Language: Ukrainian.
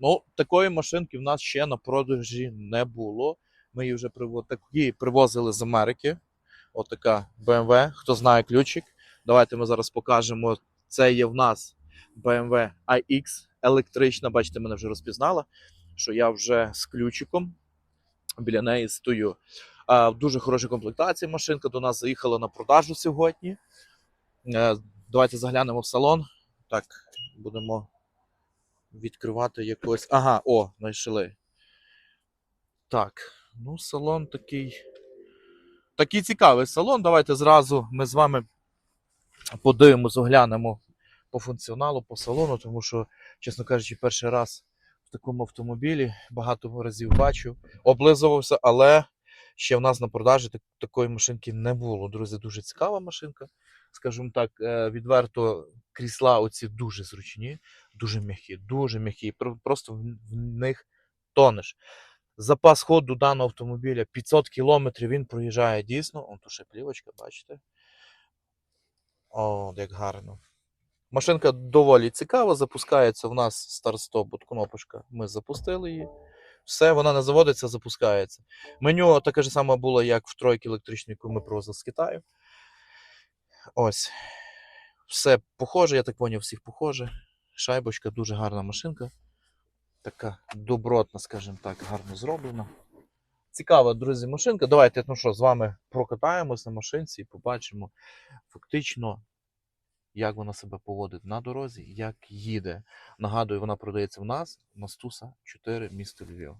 Ну, такої машинки в нас ще на продажі не було. Ми її вже приво... такі привозили з Америки. Отака BMW. Хто знає ключик. Давайте ми зараз покажемо. Це є в нас BMW iX електрична. Бачите, мене вже розпізнала, що я вже з ключиком біля неї стою. В дуже хорошій комплектації машинка до нас заїхала на продажу сьогодні. Е, Давайте заглянемо в салон. Так, будемо відкривати якось. Ага, о, знайшли. Так, ну, салон такий. Такий цікавий салон. Давайте зразу ми з вами подивимось, оглянемо по функціоналу, по салону, тому що, чесно кажучи, перший раз в такому автомобілі багато разів бачу, облизувався, але ще в нас на продажі так, такої машинки не було. Друзі, дуже цікава машинка. Скажімо так, е, відверто крісла оці дуже зручні, дуже м'які, дуже м'які. Просто в, них тонеш. Запас ходу даного автомобіля 500 кілометрів він проїжджає дійсно. Он тут ще плівочка, бачите? О, як гарно. Машинка доволі цікава, запускається в нас старт-стоп, от кнопочка. Ми запустили її. Все, вона не заводиться, запускається. Меню таке ж саме було, як в тройці електричної, яку ми привозили з Китаю. Ось. Все похоже, я так поняв, всіх похоже. Шайбочка, дуже гарна машинка. Така добротна, скажімо так, гарно зроблена. Цікава, друзі, машинка. Давайте ну що, з вами прокатаємось на машинці і побачимо фактично, як вона себе поводить на дорозі, як їде. Нагадую, вона продається в нас на Стуса 4 місто Львів.